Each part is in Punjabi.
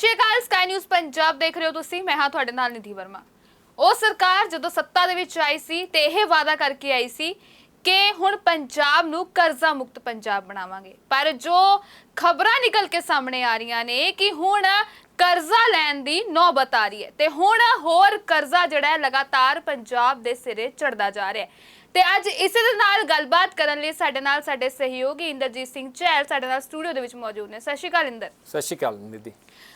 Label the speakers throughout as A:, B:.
A: ਸ਼੍ਰੀ ਅਕਾਲ ਸਕਾਈ ਨਿਊਜ਼ ਪੰਜਾਬ ਦੇਖ ਰਹੇ ਹੋ ਤੁਸੀਂ, ਮੈਂ ਹਾਂ ਤੁਹਾਡੇ ਨਾਲ ਨਿਧੀ ਵਰਮਾ। ਉਹ ਸਰਕਾਰ ਜਦੋਂ ਸੱਤਾ ਦੇ ਵਿੱਚ ਆਈ ਸੀ ਤੇ ਇਹ ਵਾਅਦਾ ਕਰਕੇ ਆਈ ਸੀ ਕਿ ਹੁਣ ਪੰਜਾਬ ਨੂੰ ਕਰਜ਼ਾ ਮੁਕਤ ਪੰਜਾਬ ਬਣਾਵਾਂਗੇ। ਪਰ ਜੋ ਖਬਰਾਂ ਨਿਕਲ ਕੇ ਸਾਹਮਣੇ ਆ ਰਹੀਆਂ ਨੇ ਕਿ ਹੁਣ ਕਰਜ਼ਾ ਲੈਣ ਦੀ ਨੌਬਤ ਆ ਰਹੀ ਹੈ ਤੇ ਹੁਣ ਹੋਰ ਕਰਜ਼ਾ ਜਿਹੜਾ ਹੈ ਲਗਾਤਾਰ ਪੰਜਾਬ ਦੇ ਸਿਰੇ ਚੜਦਾ ਜਾ ਰਿਹਾ ਹੈ। ਤੇ ਅੱਜ ਇਸੇ ਦੇ ਨਾਲ ਗੱਲਬਾਤ ਕਰਨ ਲਈ ਸਾਡੇ ਨਾਲ ਸਾਡੇ ਸਹਿਯੋਗੀ ਇੰਦਰਜੀਤ ਸਿੰਘ ਚਹਿਲ ਸਾਡੇ ਨਾਲ ਸਟੂਡੀਓ ਦੇ ਵਿੱਚ ਮੌਜੂਦ ਨੇ। ਸਤਿ ਸ਼੍ਰੀ ਅਕਾਲ ਇੰਦਰ।
B: ਸਤਿ ਸ਼੍ਰੀ ਅਕਾਲ ਨਿਧੀ।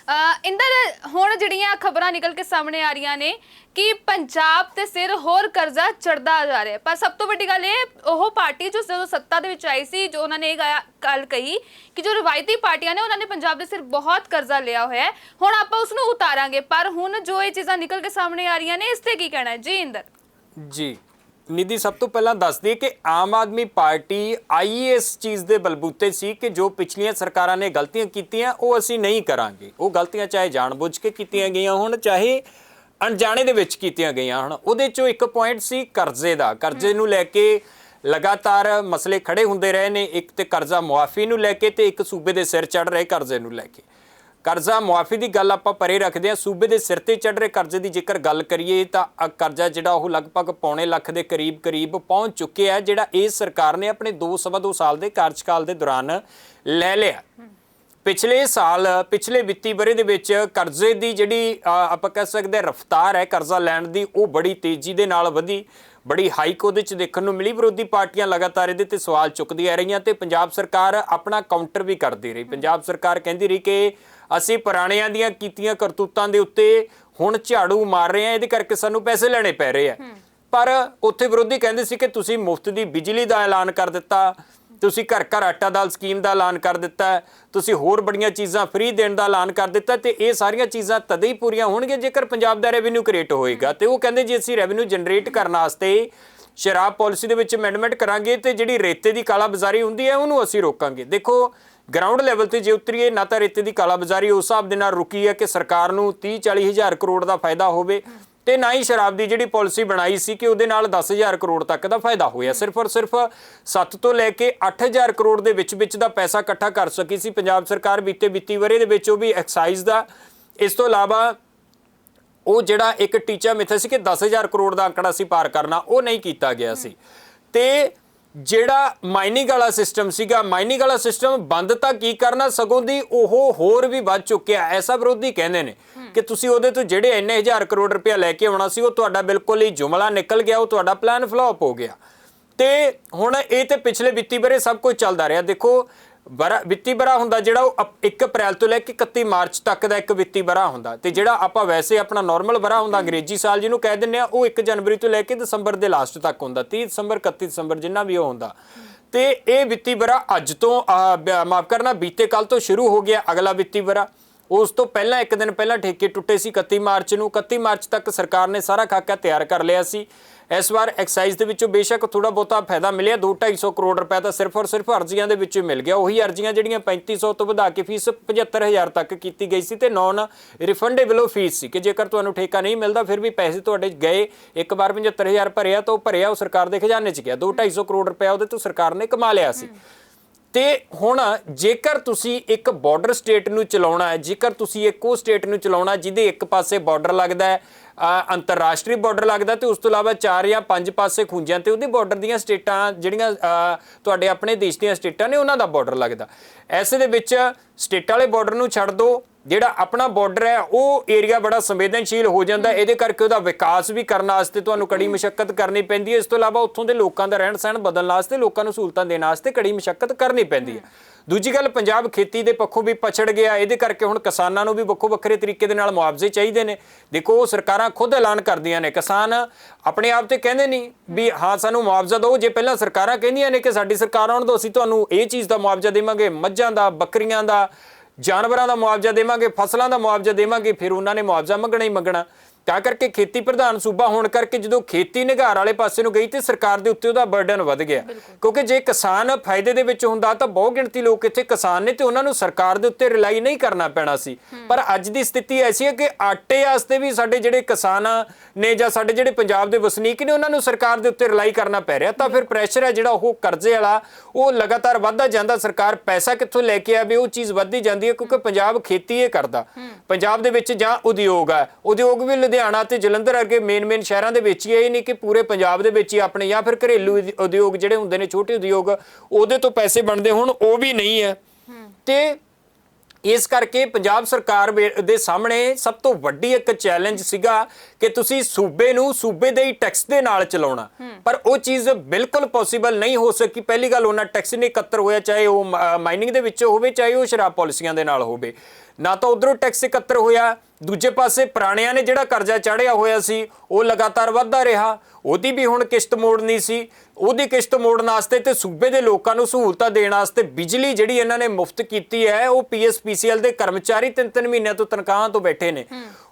A: ਅਹ ਇੰਦਰ, ਹੁਣ ਜਿਹੜੀਆਂ ਖਬਰਾਂ ਨਿਕਲ ਕੇ ਸਾਹਮਣੇ ਆ ਰਹੀਆਂ ਨੇ ਕਿ ਪੰਜਾਬ ਤੇ ਸਿਰ ਹੋਰ ਕਰਜ਼ਾ ਚੜਦਾ ਜਾ ਰਿਹਾ। ਹੈ। ਪਰ ਸਭ ਤੋਂ ਵੱਡੀ ਗੱਲ ਇਹ, ਉਹ ਪਾਰਟੀ ਜੋ ਜਦੋਂ ਸੱਤਾ ਦੇ ਵਿੱਚ ਆਈ ਸੀ, ਜੋ ਉਹਨਾਂ ਨੇ ਇਹ ਗੱਲ ਕਹੀ ਕਿ ਜੋ ਰਵਾਇਤੀ ਪਾਰਟੀਆਂ ਨੇ, ਉਹਨਾਂ ਨੇ ਪੰਜਾਬ ਦੇ ਸਿਰ ਬਹੁਤ ਕਰਜ਼ਾ ਲਿਆ ਹੋਇਆ ਹੈ। ਹੁਣ ਆਪਾਂ ਉਸ ਨੂੰ ਉਤਾਰਾਂਗੇ। ਪਰ ਹੁਣ ਜੋ ਇਹ ਚੀਜ਼ਾਂ ਨਿਕਲ ਕੇ ਸਾਹਮਣੇ ਆ ਰਹੀਆਂ ਨੇ, ਇਸ ਤੇ ਕੀ ਕਹਿਣਾ ਹੈ? ਜੀ, ਇੰਦਰ।
B: ਜੀ। ਨਿਧੀ ਸਭ ਤੋਂ ਪਹਿਲਾਂ ਦੱਸ ਦਈਏ ਕਿ ਆਮ ਆਦਮੀ ਪਾਰਟੀ ਆਈ ਇਸ ਚੀਜ਼ ਦੇ ਬਲਬੂਤੇ ਸੀ ਕਿ ਜੋ ਪਿਛਲੀਆਂ ਸਰਕਾਰਾਂ ਨੇ ਗਲਤੀਆਂ ਕੀਤੀਆਂ, ਉਹ ਅਸੀਂ ਨਹੀਂ ਕਰਾਂਗੇ। ਉਹ ਗਲਤੀਆਂ ਚਾਹੇ ਜਾਣਬੁੱਝ ਕੇ ਕੀਤੀਆਂ ਗਈਆਂ ਹੋਣ, ਚਾਹੇ ਅਣਜਾਣੇ ਦੇ ਵਿੱਚ ਕੀਤੀਆਂ ਗਈਆਂ ਹਨ ਉਹਦੇ ਚੋਂ ਇੱਕ ਪੁਆਇੰਟ ਸੀ ਕਰਜ਼ੇ ਦਾ। ਕਰਜ਼ੇ ਨੂੰ ਲੈ ਕੇ ਲਗਾਤਾਰ ਮਸਲੇ ਖੜੇ ਹੁੰਦੇ ਰਹੇ ਨੇ। ਇੱਕ ਤੇ ਕਰਜ਼ਾ ਮੁਆਫੀ ਨੂੰ ਲੈ ਕੇ ਤੇ ਇੱਕ ਸੂਬੇ ਦੇ ਸਿਰ ਚੜ ਰਹੇ ਕਰਜ਼ੇ ਨੂੰ ਲੈ ਕੇ। ਕਰਜ਼ਾ ਮੁਆਫੀ ਦੀ ਗੱਲ ਆਪਾਂ ਪਰੇ ਰੱਖਦੇ ਹਾਂ। ਸੂਬੇ ਦੇ ਸਿਰ ਤੇ ਚੜ ਰਹੇ ਕਰਜ਼ੇ ਦੀ ਜੇਕਰ ਗੱਲ ਕਰੀਏ ਤਾਂ ਕਰਜ਼ਾ ਜਿਹੜਾ ਉਹ ਲਗਭਗ ਪੌਣੇ ਲੱਖ ਦੇ ਕਰੀਬ ਕਰੀਬ ਪਹੁੰਚ ਚੁੱਕਿਆ ਹੈ, ਜਿਹੜਾ ਇਸ ਸਰਕਾਰ ਨੇ ਆਪਣੇ 2 ਸਵਾ 2 ਸਾਲ ਦੇ ਕਾਰਜਕਾਲ ਦੇ ਦੌਰਾਨ ਲੈ ਲਿਆ। ਪਿਛਲੇ ਸਾਲ, ਪਿਛਲੇ ਵਿੱਤੀ ਵਰੇ ਦੇ ਵਿੱਚ ਕਰਜ਼ੇ ਦੀ ਜਿਹੜੀ ਆਪਾਂ ਕਹਿ ਸਕਦੇ ਹਾਂ ਰਫਤਾਰ ਹੈ ਕਰਜ਼ਾ ਲੈਣ ਦੀ, ਉਹ ਬੜੀ ਤੇਜ਼ੀ ਦੇ ਨਾਲ ਵਧੀ। ਬੜੀ ਹਾਈਕ ਉਹਦੇ ਚ ਦੇਖਣ ਨੂੰ ਮਿਲੀ, ਵਿਰੋਧੀ ਪਾਰਟੀਆਂ ਲਗਾਤਾਰ ਇਹਦੇ ਤੇ ਸਵਾਲ ਚੁੱਕਦੀਆਂ ਰਹੀਆਂ ਤੇ ਪੰਜਾਬ ਸਰਕਾਰ ਆਪਣਾ ਕਾਊਂਟਰ ਵੀ ਕਰਦੀ ਰਹੀ। ਪੰਜਾਬ ਸਰਕਾਰ ਕਹਿੰਦੀ ਰਹੀ ਕਿ ਅਸੀਂ ਪੁਰਾਣਿਆਂ ਦੀਆਂ ਕੀਤੀਆਂ ਕਰਤੂਤਾਂ ਦੇ ਉੱਤੇ ਹੁਣ ਝਾੜੂ ਮਾਰ ਰਹੇ ਹਾਂ, ਇਹਦੇ ਕਰਕੇ ਸਾਨੂੰ ਪੈਸੇ ਲੈਣੇ ਪੈ ਰਹੇ ਆ। ਪਰ ਉੱਥੇ ਵਿਰੋਧੀ ਕਹਿੰਦੇ ਸੀ ਕਿ ਤੁਸੀਂ ਮੁਫਤ ਦੀ ਬਿਜਲੀ ਦਾ ਐਲਾਨ ਕਰ ਦਿੱਤਾ ਤੁਸੀਂ ਘਰ ਘਰ ਆਟਾ ਦਾਲ ਸਕੀਮ ਦਾ ਐਲਾਨ ਕਰ ਦਿੱਤਾ ਹੈ, ਤੁਸੀਂ ਹੋਰ ਬੜੀਆਂ ਚੀਜ਼ਾਂ ਫ੍ਰੀ ਦੇਣ ਦਾ ਐਲਾਨ ਕਰ ਦਿੱਤਾ ਤੇ ਇਹ ਸਾਰੀਆਂ ਚੀਜ਼ਾਂ ਤਦ ਹੀ ਪੂਰੀਆਂ ਹੋਣਗੀਆਂ ਜੇਕਰ ਪੰਜਾਬ ਦਾ ਰੈਵਨਿਊ ਕ੍ਰੀਏਟ ਹੋਏਗਾ। ਤੇ ਉਹ ਕਹਿੰਦੇ ਜੀ ਅਸੀਂ ਰੈਵਨਿਊ ਜਨਰੇਟ ਕਰਨ ਵਾਸਤੇ ਸ਼ਰਾਬ ਪਾਲਿਸੀ ਦੇ ਵਿੱਚ ਅਮੈਂਡਮੈਂਟ ਕਰਾਂਗੇ ਤੇ ਜਿਹੜੀ ਰੇਤੇ ਦੀ ਕਾਲਾਬਾਜ਼ਾਰੀ ਹੁੰਦੀ ਹੈ ਉਹਨੂੰ ਅਸੀਂ ਰੋਕਾਂਗੇ। ਦੇਖੋ ਗਰਾਊਂਡ ਲੈਵਲ ਤੇ ਜੇ ਉਤਰੀਏ ਨਾ ਤਾਂ ਰੇਤੇ ਦੀ ਕਾਲਾਬਾਜ਼ਾਰੀ ਉਸ ਹਿਸਾਬ ਦੇ ਨਾਲ ਰੁਕੀ ਹੈ ਕਿ ਸਰਕਾਰ ਨੂੰ 30 40 ਹਜ਼ਾਰ ਕਰੋੜ ਦਾ ਫਾਇਦਾ ਹੋਵੇ। ਤੇ ਨਾ ਹੀ ਸ਼ਰਾਬ ਦੀ ਜਿਹੜੀ ਪਾਲਿਸੀ ਬਣਾਈ ਸੀ ਕਿ ਉਹਦੇ ਨਾਲ 10000 ਕਰੋੜ ਤੱਕ ਦਾ ਫਾਇਦਾ ਹੋਇਆ। ਸਿਰਫ ਔਰ ਸਿਰਫ 7 ਤੋਂ ਲੈ ਕੇ 8000 ਕਰੋੜ ਦੇ ਵਿੱਚ ਵਿੱਚ ਦਾ ਪੈਸਾ ਇਕੱਠਾ ਕਰ ਸਕੀ ਸੀ ਪੰਜਾਬ ਸਰਕਾਰ ਬੀਤੇ ਵਿੱਤੀ ਵਰੇ ਦੇ ਵਿੱਚ ਉਹ ਵੀ ਐਕਸਾਈਜ਼ ਦਾ। ਇਸ ਤੋਂ ਇਲਾਵਾ ਉਹ ਜਿਹੜਾ ਇੱਕ ਟੀਚਾ ਮਿੱਥਿਆ ਸੀ ਕਿ 10000 ਕਰੋੜ ਦਾ ਅੰਕੜਾ ਸੀ ਪਾਰ ਕਰਨਾ, ਉਹ ਨਹੀਂ ਕੀਤਾ ਗਿਆ ਸੀ। ਤੇ ਜਿਹੜਾ ਮਾਈਨਿੰਗ ਵਾਲਾ ਸਿਸਟਮ ਸੀਗਾ, ਮਾਈਨਿੰਗ ਵਾਲਾ ਸਿਸਟਮ ਬੰਦ ਤਾਂ ਕੀ ਕਰਨਾ, ਸਗੋਂ ਦੀ ਉਹ ਹੋਰ ਵੀ ਵੱਧ ਚੁੱਕਿਆ। ਐਸਾ ਵਿਰੋਧੀ ਕਹਿੰਦੇ ਨੇ ਕਿ ਤੁਸੀਂ ਉਹਦੇ ਤੋਂ ਜਿਹੜੇ ਇੰਨੇ ਹਜ਼ਾਰ ਕਰੋੜ ਰੁਪਇਆ ਲੈ ਕੇ ਆਉਣਾ ਸੀ, ਉਹ ਤੁਹਾਡਾ ਬਿਲਕੁਲ ਹੀ ਜੁਮਲਾ ਨਿਕਲ ਗਿਆ, ਉਹ ਤੁਹਾਡਾ ਪਲਾਨ ਫਲॉप ਹੋ ਗਿਆ। ਤੇ ਹੁਣ ਇਹ ਤੇ ਪਿਛਲੇ ਵਿੱਤੀ ਬਰੇ ਸਭ ਕੁਝ ਚੱਲਦਾ ਰਿਹਾ। ਦੇਖੋ ਬਰਾ ਵਿੱਤੀ ਬਰਾ ਹੁੰਦਾ ਜਿਹੜਾ ਉਹ ਅਪ- 1 ਅਪ੍ਰੈਲ ਤੋਂ ਲੈ ਕੇ 31 ਮਾਰਚ ਤੱਕ ਦਾ ਇੱਕ ਵਿੱਤੀ ਬਰਾ ਹੁੰਦਾ। ਤੇ ਜਿਹੜਾ ਆਪਾਂ ਵੈਸੇ ਆਪਣਾ ਨਾਰਮਲ ਬਰਾ ਹੁੰਦਾ, ਅੰਗਰੇਜ਼ੀ ਸਾਲ ਜਿਹਨੂੰ ਕਹਿ ਦਿੰਦੇ ਆ ਉਹ 1 ਜਨਵਰੀ ਤੋਂ ਲੈ ਕੇ ਦਸੰਬਰ ਦੇ ਲਾਸਟ ਤੱਕ ਹੁੰਦਾ। 30 ਦਸੰਬਰ 31 ਦਸੰਬਰ ਜਿੰਨਾ ਵੀ ਉਹ ਹੁੰਦਾ। ਤੇ ਇਹ ਵਿੱਤੀ ਬਰਾ ਅੱਜ ਤੋਂ ਮਾਫ ਕਰਨਾ, ਬੀਤੇ ਕੱਲ ਤੋਂ ਸ਼ੁਰੂ ਹੋ ਗਿਆ ਅਗਲਾ ਵਿੱਤੀ ਬਰਾ ਉਸ ਤੋਂ ਪਹਿਲਾਂ ਇੱਕ ਦਿਨ ਪਹਿਲਾਂ ਠੇਕੇ ਟੁੱਟੇ ਸੀ 31 ਮਾਰਚ ਨੂੰ। 31 ਮਾਰਚ ਤੱਕ ਸਰਕਾਰ ਨੇ ਸਾਰਾ ਖਾਕਾ ਤਿਆਰ ਕਰ ਲਿਆ ਸੀ। ਇਸ ਵਾਰ ਐਕਸਾਈਜ਼ ਦੇ ਵਿੱਚੋਂ ਬੇਸ਼ੱਕ ਥੋੜਾ ਬਹੁਤਾ ਫਾਇਦਾ ਮਿਲਿਆ। 2-250 ਕਰੋੜ ਰੁਪਏ ਤਾਂ ਸਿਰਫ ਔਰ ਸਿਰਫ ਅਰਜ਼ੀਆਂ ਦੇ ਵਿੱਚੋਂ ਮਿਲ ਗਿਆ। ਉਹੀ ਅਰਜ਼ੀਆਂ ਜਿਹੜੀਆਂ 3500 ਤੋਂ ਵਧਾ ਕੇ ਫੀਸ 75000 ਤੱਕ ਕੀਤੀ ਗਈ ਸੀ ਤੇ ਨਾਨ ਰਿਫੰਡੇਬਲ ਫੀਸ ਸੀ ਕਿ ਜੇਕਰ ਤੁਹਾਨੂੰ ਠੇਕਾ ਨਹੀਂ ਮਿਲਦਾ, ਫਿਰ ਵੀ ਪੈਸੇ ਤੁਹਾਡੇ ਗਏ। ਇੱਕ ਵਾਰ 75000 ਭਰਿਆ ਤਾਂ ਉਹ ਭਰਿਆ, ਉਹ ਸਰਕਾਰ ਦੇ ਖਜ਼ਾਨੇ 'ਚ ਗਿਆ। 2-250 ਕਰੋੜ ਰੁਪਏ ਉਹਦੇ ਤੋਂ ਸਰਕਾਰ ਨੇ ਕਮਾ ਲਿਆ ਸੀ। ਤੇ ਹੁਣ ਜੇਕਰ ਤੁਸੀਂ ਇੱਕ ਬਾਰਡਰ ਸਟੇਟ ਨੂੰ ਚਲਾਉਣਾ ਹੈ, ਜੇਕਰ ਤੁਸੀਂ ਇੱਕ ਉਹ ਸਟੇਟ ਨੂੰ ਚਲਾਉਣਾ ਜਿਹਦੇ ਇੱਕ ਪਾਸੇ ਬਾਰਡਰ ਲੱਗਦਾ ਹੈ ਅੰਤਰਰਾਸ਼ਟਰੀ ਬਾਰਡਰ ਲੱਗਦਾ ਤੇ ਉਸ ਤੋਂ ਇਲਾਵਾ ਚਾਰ ਜਾਂ ਪੰਜ ਪਾਸੇ ਖੁੰਝਾਂ ਤੇ ਉਹਦੇ ਬਾਰਡਰ ਦੀਆਂ ਸਟੇਟਾਂ ਜਿਹੜੀਆਂ ਤੁਹਾਡੇ ਆਪਣੇ ਦੇਸ਼ ਦੀਆਂ ਸਟੇਟਾਂ ਨੇ ਉਹਨਾਂ ਦਾ ਬਾਰਡਰ ਲੱਗਦਾ। ਐਸੇ ਦੇ ਵਿੱਚ ਸਟੇਟ ਵਾਲੇ ਬਾਰਡਰ ਨੂੰ ਛੱਡ ਦਿਓ ਜਿਹੜਾ ਆਪਣਾ ਬਾਰਡਰ ਹੈ ਉਹ ਏਰੀਆ ਬੜਾ ਸੰਵੇਦਨਸ਼ੀਲ ਹੋ ਜਾਂਦਾ। ਇਹਦੇ ਕਰਕੇ ਉਹਦਾ ਵਿਕਾਸ ਵੀ ਕਰਨ ਵਾਸਤੇ ਤੁਹਾਨੂੰ ਕੜੀ ਮੁਸ਼ਕਲ ਕਰਨੀ ਪੈਂਦੀ ਹੈ। ਇਸ ਤੋਂ ਇਲਾਵਾ ਉੱਥੋਂ ਦੇ ਲੋਕਾਂ ਦਾ ਰਹਿਣ ਸਹਿਣ ਬਦਲਣ ਵਾਸਤੇ ਲੋਕਾਂ ਨੂੰ ਸਹੂਲਤਾਂ ਦੇਣ ਵਾਸਤੇ ਕੜੀ ਮੁਸ਼ਕਲ ਕਰਨੀ ਪੈਂਦੀ ਹੈ। ਦੂਜੀ ਗੱਲ, ਪੰਜਾਬ ਖੇਤੀ ਦੇ ਪੱਖੋਂ ਵੀ ਪਛੜ ਗਿਆ। ਇਹਦੇ ਕਰਕੇ ਹੁਣ ਕਿਸਾਨਾਂ ਨੂੰ ਵੀ ਵੱਖੋ ਵੱਖਰੇ ਤਰੀਕੇ ਦੇ ਨਾਲ ਮੁਆਵਜ਼ੇ ਚਾਹੀਦੇ ਨੇ। ਦੇਖੋ, ਉਹ ਸਰਕਾਰਾਂ ਖੁਦ ਐਲਾਨ ਕਰਦੀਆਂ ਨੇ। ਕਿਸਾਨ ਆਪਣੇ ਆਪ ਤੇ ਕਹਿੰਦੇ ਨਹੀਂ ਵੀ, ਹਾਂ, ਸਾਨੂੰ ਮੁਆਵਜ਼ਾ ਦਿਓ। ਜੇ ਪਹਿਲਾਂ ਸਰਕਾਰਾਂ ਕਹਿੰਦੀਆਂ ਨੇ ਕਿ ਸਾਡੀ ਸਰਕਾਰ ਆਉਣ ਤੋਂ ਅਸੀਂ ਤੁਹਾਨੂੰ ਇਹ ਚੀਜ਼ ਦਾ ਮੁਆਵਜ਼ਾ ਦੇਵਾਂਗੇ। ਮੱਝਾਂ ਦਾ, ਬੱਕਰੀਆਂ ਦਾ, ਜਾਨਵਰਾਂ ਦਾ ਮੁਆਵਜ਼ਾ ਦੇਵਾਂਗੇ, ਫਸਲਾਂ ਦਾ ਮੁਆਵਜ਼ਾ ਦੇਵਾਂਗੇ, ਫਿਰ ਉਹਨਾਂ ਨੇ ਮੁਆਵਜ਼ਾ ਮੰਗਣਾ ਹੀ ਮੰਗਣਾ। ਤਾਂ ਕਰਕੇ ਖੇਤੀ ਪ੍ਰਧਾਨ ਸੂਬਾ ਹੋਣ ਕਰਕੇ ਜਦੋਂ ਖੇਤੀ ਨਿਗਾਰ ਵਾਲੇ ਪਾਸੇ ਨੂੰ ਗਈ ਤੇ ਸਰਕਾਰ ਦੇ ਉੱਤੇ ਉਹਦਾ ਬਰਡਨ ਵਧ ਗਿਆ। ਕਿਉਂਕਿ ਜੇ ਕਿਸਾਨ ਫਾਇਦੇ ਦੇ ਵਿੱਚ ਹੁੰਦਾ ਤਾਂ ਬਹੁ ਗਿਣਤੀ ਲੋਕ ਇੱਥੇ ਕਿਸਾਨ ਨੇ ਤੇ ਉਹਨਾਂ ਨੂੰ ਸਰਕਾਰ ਦੇ ਉੱਤੇ ਰਿਲਾਈ ਨਹੀਂ ਕਰਨਾ ਪੈਣਾ ਸੀ। ਪਰ ਅੱਜ ਦੀ ਸਥਿਤੀ ਐਸੀ ਹੈ ਕਿ ਆਟੇ ਵਾਸਤੇ ਵੀ ਸਾਡੇ ਜਿਹੜੇ ਕਿਸਾਨ ਨੇ ਜਾਂ ਸਾਡੇ ਜਿਹੜੇ ਪੰਜਾਬ ਦੇ ਵਸਨੀਕ ਨੇ ਉਹਨਾਂ ਨੂੰ ਸਰਕਾਰ ਦੇ ਉੱਤੇ ਰਿਲਾਈ ਕਰਨਾ ਪੈ ਰਿਹਾ। ਤਾਂ ਫਿਰ ਪ੍ਰੈਸ਼ਰ ਹੈ ਜਿਹੜਾ ਉਹ ਕਰਜ਼ੇ ਵਾਲਾ ਉਹ ਲਗਾਤਾਰ ਵੱਧਦਾ ਜਾਂਦਾ। ਸਰਕਾਰ ਪੈਸਾ ਕਿੱਥੋਂ ਲੈ ਕੇ ਆਵੇ ਉਹ ਚੀਜ਼ ਵੱਧਦੀ ਜਾਂਦੀ ਹੈ ਕਿਉਂਕਿ ਪੰਜਾਬ ਖੇਤੀ ਇਹ ਕਰਦਾ। ਪੰਜਾਬ ਦੇ ਵਿੱਚ ਜਾਂ ਉਦਯੋਗ ਹੈ ਉਦਯੋਗ ਵੀ ਲੁਧਿਆਣਾ ਤੇ ਜਲੰਧਰ ਵਰਗੇ ਮੇਨ ਮੇਨ ਸ਼ਹਿਰਾਂ ਦੇ ਵਿੱਚ ਹੀ ਇਹ ਨਹੀਂ ਕਿ ਪੂਰੇ ਪੰਜਾਬ ਦੇ ਵਿੱਚ ਹੀ ਆਪਣੇ ਜਾਂ ਫਿਰ ਘਰੇਲੂ ਉਦ- ਉਦਯੋਗ ਜਿਹੜੇ ਹੁੰਦੇ ਨੇ ਛੋਟੇ ਉਦਯੋਗ ਉਹਦੇ ਤੋਂ ਪੈਸੇ ਬਣਦੇ ਹੁਣ ਉਹ ਵੀ ਨਹੀਂ ਹੈ। ਤੇ ਇਸ ਕਰਕੇ ਪੰਜਾਬ ਸਰਕਾਰ ਦੇ ਸਾਹਮਣੇ ਸਭ ਤੋਂ ਵੱਡੀ ਇੱਕ ਚੈਲੰਜ ਸੀਗਾ ਕਿ ਤੁਸੀਂ ਸੂਬੇ ਨੂੰ ਸੂਬੇ ਦੇ ਹੀ ਟੈਕਸ ਦੇ ਨਾਲ ਚਲਾਉਣਾ। ਪਰ ਉਹ ਚੀਜ਼ ਬਿਲਕੁਲ ਪੋਸੀਬਲ ਨਹੀਂ ਹੋ ਸਕੀ। ਪਹਿਲੀ ਗੱਲ ਉਹਨਾਂ ਟੈਕਸ ਨਹੀਂ ਇਕੱਤਰ ਹੋਇਆ ਚਾਹੇ ਉਹ ਮਾਈਨਿੰਗ ਦੇ ਵਿੱਚ ਹੋਵੇ ਚਾਹੇ ਉਹ ਸ਼ਰਾਬ ਪਾਲਿਸੀਆਂ ਦੇ ਨਾਲ ਹੋਵੇ। ਨਾ ਤਾਂ ਉਧਰੋਂ ਟੈਕਸ ਇਕੱਤਰ ਹੋਇਆ ਦੂਜੇ ਪਾਸੇ ਪੁਰਾਣਿਆਂ ਨੇ ਜਿਹੜਾ ਕਰਜ਼ਾ ਚਾੜਿਆ ਹੋਇਆ ਸੀ ਉਹ ਲਗਾਤਾਰ ਵੱਧਦਾ ਰਿਹਾ। ਉਹਦੀ ਵੀ ਹੁਣ ਕਿਸ਼ਤ ਮੋੜਨੀ ਸੀ। ਉਹਦੀ ਕਿਸ਼ਤ ਮੋੜਨ ਵਾਸਤੇ ਤੇ ਸੂਬੇ ਦੇ ਲੋਕਾਂ ਨੂੰ ਸਹੂਲਤਾਂ ਦੇਣ ਵਾਸਤੇ ਬਿਜਲੀ ਜਿਹੜੀ ਇਹਨਾਂ ਨੇ ਮੁਫਤ ਕੀਤੀ ਹੈ ਉਹ ਪੀਐਸਪੀਸੀਐਲ ਦੇ ਕਰਮਚਾਰੀ ਤਿੰਨ ਤਿੰਨ ਮਹੀਨਿਆਂ ਤੋਂ ਤਨਖਾਹਾਂ ਤੋਂ ਬੈਠੇ ਨੇ।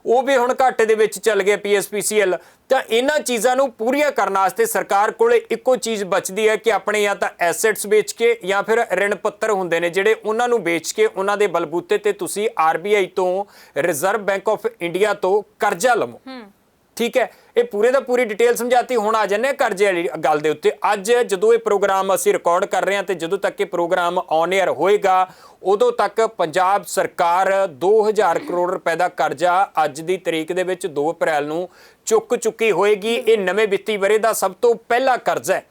B: ਉਹ ਵੀ ਹੁਣ ਘਾਟੇ ਦੇ ਵਿੱਚ ਚੱਲ ਗਏ ਪੀਐਸਪੀਸੀਐਲ ਤਾਂ ਇਹਨਾਂ ਚੀਜ਼ਾਂ ਨੂੰ ਪੂਰੀਆਂ ਕਰਨ ਵਾਸਤੇ ਸਰਕਾਰ ਕੋਲੇ ਇੱਕੋ ਚੀਜ਼ ਬਚਦੀ ਹੈ ਕਿ ਆਪਣੇ ਜਾਂ ਤਾਂ ਐਸੈਟਸ ਵੇਚ ਕੇ ਜਾਂ ਫਿਰ ਰਿਣ ਪੱਤਰ ਹੁੰਦੇ ਨੇ ਜਿਹੜੇ ਉਹਨਾਂ ਨੂੰ ਵੇਚ ਕੇ ਉਹਨਾਂ ਦੇ ਬਲਬੂਤੇ ਤੇ ਤੁਸੀਂ ਆਰਬੀਆਈ ਤੋਂ ਰਿਜ਼ਰਵ ਬੈਂਕ ਆਫ ਇੰਡੀਆ ਤੋਂ ਕਰਜ਼ਾ ਲਵੋ। ਠੀਕ ਹੈ? ਇਹ ਪੂਰੇ ਦਾ ਪੂਰੀ ਡਿਟੇਲ ਸਮਝਾਤੀ ਹੁਣ ਆ ਜੰਨੇ ਕਰਜ਼ੇ ਵਾਲੀ ਗੱਲ ਦੇ ਉੱਤੇ। ਅੱਜ ਜਦੋਂ ਇਹ ਪ੍ਰੋਗਰਾਮ ਅਸੀਂ ਰਿਕਾਰਡ ਕਰ ਰਹੇ ਹਾਂ ਤੇ ਜਦੋਂ ਤੱਕ ਇਹ ਪ੍ਰੋਗਰਾਮ ਔਨ 에ਅਰ ਹੋਏਗਾ ਉਦੋਂ ਤੱਕ ਪੰਜਾਬ ਸਰਕਾਰ 2000 ਕਰੋੜ ਰੁਪਏ ਦਾ ਕਰਜ਼ਾ ਅੱਜ ਦੀ ਤਰੀਕ ਦੇ ਵਿੱਚ 2 ਅਪ੍ਰੈਲ ਨੂੰ ਚੁੱਕ ਚੁੱਕੀ ਹੋਏਗੀ। ਇਹ ਨਵੇਂ ਵਿੱਤੀ ਵਰੇ ਦਾ ਸਭ ਤੋਂ ਪਹਿਲਾ ਕਰਜ਼ਾ ਹੈ।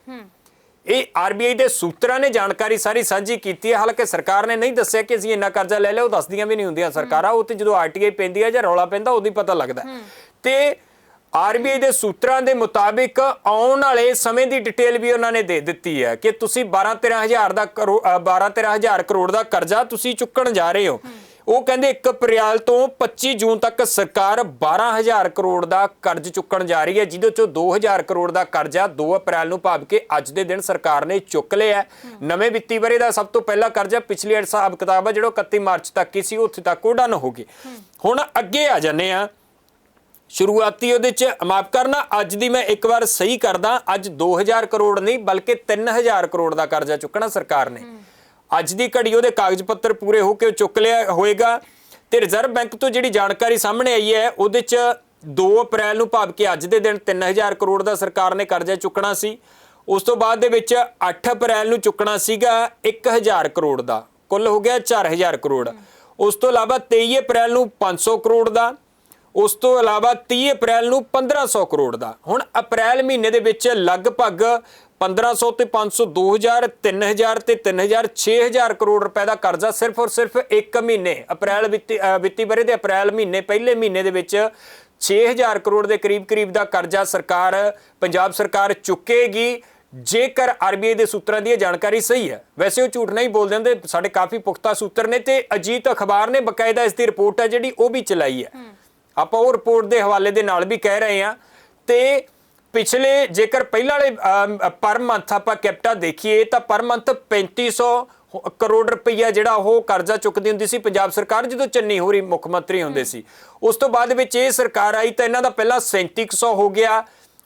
B: ਇਹ ਆਰਬੀਆਈ ਦੇ ਸੂਤਰਾਂ ਨੇ ਜਾਣਕਾਰੀ ਸਾਰੀ ਸਾਂਝੀ ਕੀਤੀ ਹੈ। ਹਾਲਾਂਕਿ ਸਰਕਾਰ ਨੇ ਨਹੀਂ ਦੱਸਿਆ ਕਿ ਅਸੀਂ ਇੰਨਾ ਕਰਜ਼ਾ ਲੈ ਲਿਆ ਉਹ ਦੱਸਦੀਆਂ ਵੀ ਨਹੀਂ ਹੁੰਦੀਆਂ ਸਰਕਾਰਾਂ। ਉਹ ਤੇ ਜਦੋਂ ਆਰਟੀਆਈ ਪੈਂਦੀ ਹੈ ਜਾਂ ਰੌਲਾ ਪੈਂਦਾ ਉਦੋਂ ਹੀ ਪਤਾ ਲੱਗਦਾ। ਤੇ ਆਰਬੀਆਈ ਦੇ ਸੂਤਰਾਂ ਦੇ ਮੁਤਾਬਿਕ ਆਉਣ ਵਾਲੇ ਸਮੇਂ ਦੀ ਡਿਟੇਲ ਵੀ ਉਹਨਾਂ ਨੇ ਦੇ ਦਿੱਤੀ ਹੈ ਕਿ ਤੁਸੀਂ 12 13000 ਦਾ 12 13000 ਕਰੋੜ ਦਾ ਕਰਜ਼ਾ ਤੁਸੀਂ ਚੁੱਕਣ ਜਾ ਰਹੇ ਹੋ। ਉਹ ਕਹਿੰਦੇ 1 ਅਪ੍ਰੈਲ ਤੋਂ 25 ਜੂਨ ਤੱਕ ਸਰਕਾਰ 12000 ਕਰੋੜ ਦਾ ਕਰਜ਼ ਚੁੱਕਣ ਜਾ ਰਹੀ ਹੈ, ਜਿਹਦੇ ਚੋਂ 2000 ਕਰੋੜ ਦਾ ਕਰਜ਼ਾ 2 ਅਪ੍ਰੈਲ ਨੂੰ ਭਾਵ ਕਿ ਅੱਜ ਦੇ ਦਿਨ ਸਰਕਾਰ ਨੇ ਚੁੱਕ ਲਿਆ ਨਵੇਂ ਵਿੱਤੀ ਵਰੇ ਦਾ ਸਭ ਤੋਂ ਪਹਿਲਾ ਕਰਜ਼ਾ ਪਿਛਲੇ ਹਿਸਾਬ ਕਿਤਾਬ ਹੈ ਜਿਹੜਾ 31 ਮਾਰਚ ਤੱਕ ਹੀ ਸੀ, ਉੱਥੇ ਤੱਕ ਉਹ ਡਨ ਹੋ ਗਈ। ਹੁਣ ਅੱਗੇ ਆ ਜਾਂਦੇ ਆ ਸ਼ੁਰੂਆਤੀ ਉਹਦੇ ਚ ਮਾਫ ਕਰਨਾ, ਅੱਜ ਦੀ ਮੈਂ ਇੱਕ ਵਾਰ ਸਹੀ ਕਰਦਾ, ਅੱਜ 2000 ਕਰੋੜ ਨਹੀਂ, ਬਲਕਿ 3000 ਕਰੋੜ ਦਾ ਕਰਜ਼ਾ ਚੁੱਕਣਾ ਸਰਕਾਰ ਨੇ। ਅੱਜ ਦੀ ਘੜੀ ਉਹਦੇ ਕਾਗਜ਼ ਪੱਤਰ ਪੂਰੇ ਹੋ ਕੇ ਉਹ ਚੁੱਕ ਲਿਆ ਹੋਏਗਾ ਤੇ ਰਿਜ਼ਰਵ ਬੈਂਕ ਤੋਂ ਜਿਹੜੀ ਜਾਣਕਾਰੀ ਸਾਹਮਣੇ ਆਈ ਹੈ, ਉਹਦੇ ਚ 2 ਅਪ੍ਰੈਲ ਨੂੰ ਭਾਵ ਕਿ ਅੱਜ ਦੇ ਦਿਨ 3000 ਕਰੋੜ ਦਾ ਸਰਕਾਰ ਨੇ ਕਰਜ਼ਾ ਚੁੱਕਣਾ ਸੀ। ਉਸ ਤੋਂ ਬਾਅਦ ਦੇ ਵਿੱਚ 8 ਅਪ੍ਰੈਲ ਨੂੰ ਚੁੱਕਣਾ ਸੀਗਾ 1000 ਕਰੋੜ ਦਾ। ਕੁੱਲ ਹੋ ਗਿਆ 4000 ਕਰੋੜ। ਉਸ ਤੋਂ ਇਲਾਵਾ 23 ਅਪ੍ਰੈਲ ਨੂੰ 500 ਕਰੋੜ ਦਾ। ਉਸ ਤੋਂ ਇਲਾਵਾ 30 ਅਪ੍ਰੈਲ ਨੂੰ 1500 ਕਰੋੜ ਦਾ। ਹੁਣ ਅਪ੍ਰੈਲ ਮਹੀਨੇ ਦੇ ਵਿੱਚ ਲਗਭਗ 1500 ਤੇ 500 2000 3000 ਤੇ 3000 6000 ਕਰੋੜ ਰੁਪਏ ਦਾ ਕਰਜ਼ਾ ਸਿਰਫ ਔਰ ਸਿਰਫ ਇੱਕ ਮਹੀਨੇ ਅਪ੍ਰੈਲ ਵਿੱਤੀ ਬਰੇ ਦੇ ਅਪ੍ਰੈਲ ਮਹੀਨੇ ਪਹਿਲੇ ਮਹੀਨੇ ਦੇ ਵਿੱਚ 6000 ਕਰੋੜ ਦੇ ਕਰੀਬ ਕਰੀਬ ਦਾ ਕਰਜ਼ਾ ਸਰਕਾਰ ਪੰਜਾਬ ਸਰਕਾਰ ਚੁੱਕੇਗੀ। ਜੇਕਰ ਆਰਬੀਆਈ ਦੇ ਸੂਤਰਾਂ ਦੀ ਜਾਣਕਾਰੀ ਸਹੀ ਹੈ ਵੈਸੇ ਉਹ ਝੂਠ ਨਹੀਂ ਬੋਲਦੇ ਹੁੰਦੇ ਸਾਡੇ ਕਾਫੀ ਪੁਖਤਾ ਸੂਤਰ ਨੇ ਤੇ ਅਜੀਤ ਅਖਬਾਰ ਨੇ ਬਕਾਇਦਾ ਇਸ ਦੀ ਰਿਪੋਰਟ ਹੈ ਜਿਹੜੀ ਉਹ ਵੀ ਚਲਾਈ ਹੈ। ਆਪਾਂ ਉਹ ਰਿਪੋਰਟ ਦੇ ਹਵਾਲੇ ਦੇ ਨਾਲ ਵੀ ਕਹਿ ਰਹੇ ਹਾਂ ਤੇ ਪਿਛਲੇ ਜੇਕਰ ਪਹਿਲਾਂ ਵਾਲੇ ਪਰ ਮੰਥ ਆਪਾਂ ਕੈਪਟਾ ਦੇਖੀਏ ਤਾਂ ਪਰ ਮੰਥ 3500 ਹੋ- ਕਰੋੜ ਰੁਪਈਆ ਜਿਹੜਾ ਉਹ ਕਰਜ਼ਾ ਚੁੱਕਦੀ ਹੁੰਦੀ ਸੀ। ਪੰਜਾਬ ਸਰਕਾਰ ਜਦੋਂ ਚੰਨੀ ਹੋਰੀ ਮੁੱਖ ਮੰਤਰੀ ਹੁੰਦੇ ਸੀ। ਉਸ ਤੋਂ ਬਾਅਦ ਵਿੱਚ ਇਹ ਸਰਕਾਰ ਆਈ ਤਾਂ ਇਹਨਾਂ ਦਾ ਪਹਿਲਾਂ 3700 ਹੋ ਗਿਆ।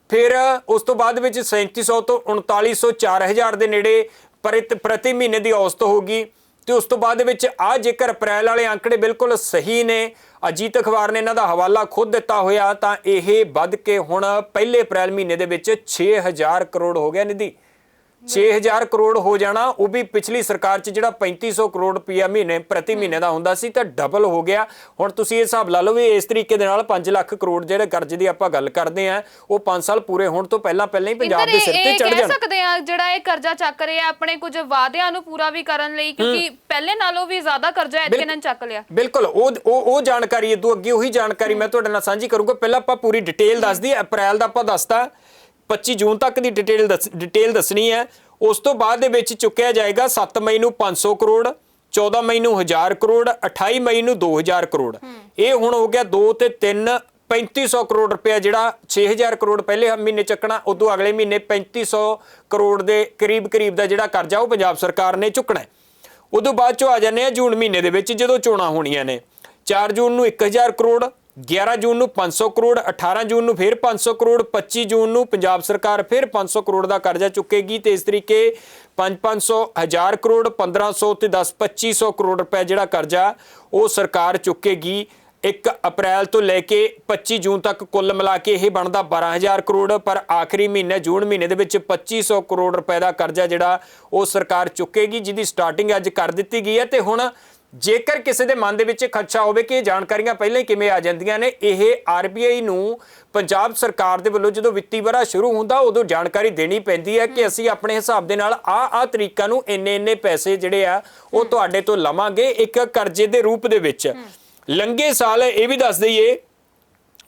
B: ਫਿਰ ਉਸ ਤੋਂ ਬਾਅਦ ਵਿੱਚ 3700 ਤੋਂ 3900 4000 ਦੇ ਨੇੜੇ ਪ੍ਰਤੀ ਪ੍ਰਤੀ ਮਹੀਨੇ ਦੀ ਔਸਤ ਹੋ ਗਈ। ਤੇ ਉਸ ਤੋਂ ਬਾਅਦ ਦੇ ਵਿੱਚ ਆ ਜੇਕਰ ਅਪ੍ਰੈਲ ਵਾਲੇ ਅੰਕੜੇ ਬਿਲਕੁਲ ਸਹੀ ਨੇ, ਅਜੀਤ ਅਖਬਾਰ ਨੇ ਇਹਨਾਂ ਦਾ ਹਵਾਲਾ ਖੁਦ ਦਿੱਤਾ ਹੋਇਆ, ਤਾਂ ਇਹ ਵੱਧ ਕੇ ਹੁਣ ਪਹਿਲੇ ਅਪ੍ਰੈਲ ਮਹੀਨੇ ਦੇ ਵਿੱਚ 6000 ਕਰੋੜ ਹੋ ਗਿਆ ਨਿਧੀ। 6000 ਕਰੋੜ ਹੋ ਜਾਣਾ ਉਹ ਵੀ ਪਿਛਲੀ ਸਰਕਾਰ 'ਚ ਜਿਹੜਾ 3500 ਕਰੋੜ ਰੁਪਇਆ ਮਹੀਨੇ ਪ੍ਰਤੀ ਮਹੀਨੇ ਦਾ ਹੁੰਦਾ ਸੀ ਤਾਂ ਡਬਲ ਹੋ ਗਿਆ। ਹੁਣ ਤੁਸੀਂ ਇਹ ਹਿਸਾਬ ਲਾ ਲਓ ਵੀ ਇਸ ਤਰੀਕੇ ਦੇ ਨਾਲ 5 ਲੱਖ ਕਰੋੜ ਜਿਹੜੇ ਕਰਜ਼ੇ ਦੀ ਆਪਾਂ ਗੱਲ ਕਰਦੇ ਆ ਉਹ 5 ਸਾਲ ਪੂਰੇ ਹੋਣ ਤੋਂ ਪਹਿਲਾਂ ਪਹਿਲਾਂ ਹੀ ਪੰਜਾਬ ਦੇ
A: ਇਹ
B: ਸਿਰ ਤੇ
A: ਇਹ
B: ਚੜ
A: ਕਹਿ
B: ਜਾਣ।
A: ਸਕਦੇ ਆ ਜਿਹੜਾ ਇਹ ਕਰਜ਼ਾ ਚੱਕ ਰਿਹਾ ਆਪਣੇ ਕੁਝ ਵਾਅਦਿਆਂ ਨੂੰ ਪੂਰਾ ਵੀ ਕਰਨ ਲਈ ਕਿਉਂਕਿ ਪਹਿਲੇ ਨਾਲੋਂ ਵੀ ਜ਼ਿਆਦਾ ਕਰਜ਼ਾ ਐਤਕੇ ਇਹਨਾਂ ਨੇ ਚੱਕ ਲਿਆ।
B: ਬਿਲਕੁਲ ਉਹ ਉਹ ਜਾਣਕਾਰੀ ਇਦੋਂ ਅੱਗੇ ਉਹੀ ਜਾਣਕਾਰੀ ਮੈਂ ਤੁਹਾਡੇ ਨਾਲ ਸਾਂਝੀ ਕਰੂੰਗਾ। ਪਹਿਲਾਂ ਆਪਾਂ ਪੂਰੀ ਡਿਟੇਲ ਦੱਸ ਦਈਏ ਅਪ੍ਰੈਲ ਦਾ ਆਪਾਂ ਦੱਸਤਾ। 25 ਜੂਨ ਤੱਕ ਦੀ ਡਿਟੇਲ ਦੱਸ, ਡਿਟੇਲ ਦੱਸਣੀ ਹੈ। ਉਸ ਤੋਂ ਬਾਅਦ ਦੇ ਵਿੱਚ ਚੁੱਕਿਆ ਜਾਏਗਾ 7 ਮਈ ਨੂੰ 500 ਕਰੋੜ 14 ਮਈ ਨੂੰ 1000 ਕਰੋੜ 28 ਮਈ ਨੂੰ 2000 ਕਰੋੜ। ਇਹ ਹੁਣ ਹੋ ਗਿਆ 2 ਤੇ 3 3500 ਕਰੋੜ ਰੁਪਇਆ ਜਿਹੜਾ 6000 ਕਰੋੜ ਪਹਿਲੇ ਮਹੀਨੇ ਚੱਕਣਾ, ਉਦੋਂ ਅਗਲੇ ਮਹੀਨੇ 3500 ਕਰੋੜ ਦੇ ਕਰੀਬ ਕਰੀਬ ਦਾ ਜਿਹੜਾ ਕਰਜ਼ਾ ਉਹ ਪੰਜਾਬ ਸਰਕਾਰ ਨੇ ਚੁੱਕਣਾ ਹੈ। ਉਦੋਂ ਬਾਅਦ ਚੋਂ ਆ ਜਾਂਦੇ ਆ ਜੂਨ ਮਹੀਨੇ ਦੇ ਵਿੱਚ ਜਦੋਂ ਚੋਣਾਂ ਹੋਣੀਆਂ ਨੇ। 4 ਜੂਨ ਨੂੰ 1000 ਕਰੋੜ 11 ਜੂਨ ਨੂੰ 500 ਕਰੋੜ 18 ਜੂਨ ਨੂੰ ਫਿਰ 500 ਕਰੋੜ 25 ਜੂਨ ਨੂੰ ਪੰਜਾਬ ਸਰਕਾਰ ਫਿਰ 500 ਕਰੋੜ ਦਾ ਕਰਜ਼ਾ ਚੁੱਕੇਗੀ ਤੇ ਇਸ ਤਰੀਕੇ 5-500 ਹਜ਼ਾਰ ਕਰੋੜ 1500 ਤੇ 10 2500 ਕਰੋੜ ਰੁਪਏ ਜਿਹੜਾ ਕਰਜ਼ਾ ਉਹ ਸਰਕਾਰ ਚੁੱਕੇਗੀ। 1 ਅਪ੍ਰੈਲ ਤੋਂ ਲੈ ਕੇ 25 ਜੂਨ ਤੱਕ ਕੁੱਲ ਮਿਲਾ ਕੇ ਇਹ ਬਣਦਾ 12000 ਕਰੋੜ, ਪਰ ਆਖਰੀ ਮਹੀਨੇ, ਜੂਨ ਮਹੀਨੇ ਦੇ ਵਿੱਚ 2500 ਕਰੋੜ ਰੁਪਏ ਦਾ ਕਰਜ਼ਾ ਜਿਹੜਾ ਉਹ ਸਰਕਾਰ ਚੁੱਕੇਗੀ, ਜਿਹਦੀ ਸਟਾਰਟਿੰਗ ਅੱਜ ਕਰ ਦਿੱਤੀ ਗਈ ਹੈ ਤੇ ਹੁਣ ਜੇਕਰ ਕਿਸੇ ਦੇ ਮਨ ਦੇ ਵਿੱਚ ਖਦਸ਼ਾ ਹੋਵੇ ਕਿ ਇਹ ਜਾਣਕਾਰੀਆਂ ਪਹਿਲਾਂ ਹੀ ਕਿਵੇਂ ਆ ਜਾਂਦੀਆਂ ਨੇ ਇਹ ਆਰਬੀਆਈ ਨੂੰ ਪੰਜਾਬ ਸਰਕਾਰ ਦੇ ਵੱਲੋਂ ਜਦੋਂ ਵਿੱਤੀ ਵਰਾ ਸ਼ੁਰੂ ਹੁੰਦਾ ਉਦੋਂ ਜਾਣਕਾਰੀ ਦੇਣੀ ਪੈਂਦੀ ਹੈ ਕਿ ਅਸੀਂ ਆਪਣੇ ਹਿਸਾਬ ਦੇ ਨਾਲ ਆ ਆ ਤਰੀਕਾ ਨੂੰ ਇੰਨੇ ਇੰਨੇ ਪੈਸੇ ਜਿਹੜੇ ਆ ਉਹ ਤੁਹਾਡੇ ਤੋਂ ਲਵਾਂਗੇ ਇੱਕ ਕਰਜ਼ੇ ਦੇ ਰੂਪ ਦੇ ਵਿੱਚ। ਲੰਗੇ ਸਾਲ ਇਹ ਵੀ ਦੱਸ ਦਈਏ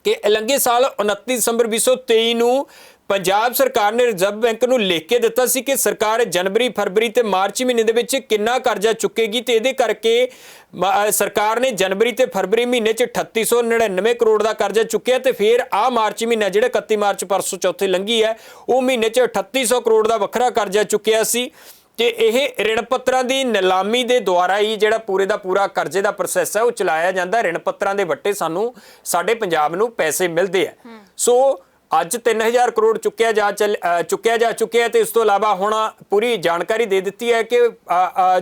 B: ਕਿ ਲੰਘੇ ਸਾਲ 29 ਦਸੰਬਰ 2023 ਨੂੰ ਪੰਜਾਬ ਸਰਕਾਰ ਨੇ ਰਿਜ਼ਰਵ ਬੈਂਕ ਨੂੰ ਲਿਖ ਕੇ ਦਿੱਤਾ ਸੀ ਕਿ ਸਰਕਾਰ ਜਨਵਰੀ ਫਰਵਰੀ ਤੇ ਮਾਰਚ ਮਹੀਨੇ ਦੇ ਵਿੱਚ ਕਿੰਨਾ ਕਰਜ਼ਾ ਚੁੱਕੇਗੀ ਤੇ ਇਹਦੇ ਕਰਕੇ ਸਰਕਾਰ ਨੇ ਜਨਵਰੀ ਤੇ ਫਰਵਰੀ ਮਹੀਨੇ 'ਚ 3899 ਕਰੋੜ ਦਾ ਕਰਜ਼ਾ ਚੁੱਕਿਆ ਤੇ ਫਿਰ ਆ ਮਾਰਚ ਮਹੀਨਾ ਜਿਹੜਾ 31 ਮਾਰਚ ਪਰਸੋਂ ਚੌਥੇ ਲੰਘੀ ਹੈ ਉਹ ਮਹੀਨੇ 'ਚ 3800 ਕਰੋੜ ਦਾ ਵੱਖਰਾ ਕਰਜ਼ਾ ਚੁੱਕਿਆ ਸੀ ਕਿ ਇਹ ਰਿਣ ਪੱਤਰਾਂ ਦੀ ਨਿਲਾਮੀ ਦੇ ਦੁਆਰਾ ਹੀ ਜਿਹੜਾ ਪੂਰੇ ਦਾ ਪੂਰਾ ਕਰਜ਼ੇ ਦਾ ਪ੍ਰੋਸੈਸ ਹੈ ਉਹ ਚਲਾਇਆ ਜਾਂਦਾ। ਰਿਣ ਪੱਤਰਾਂ ਦੇ ਵੱਟੇ ਸਾਨੂੰ ਸਾਡੇ ਪੰਜਾਬ ਨੂੰ ਪੈਸੇ ਮਿਲਦੇ ਆ ਸੋ ਅੱਜ 3000 ਕਰੋੜ ਚੁੱਕਿਆ ਜਾ ਚੁੱਕਿਆ ਜਾ ਚੁੱਕਿਆ ਤੇ ਇਸ ਤੋਂ ਇਲਾਵਾ ਹੁਣ ਪੂਰੀ ਜਾਣਕਾਰੀ ਦੇ ਦਿੱਤੀ ਹੈ ਕਿ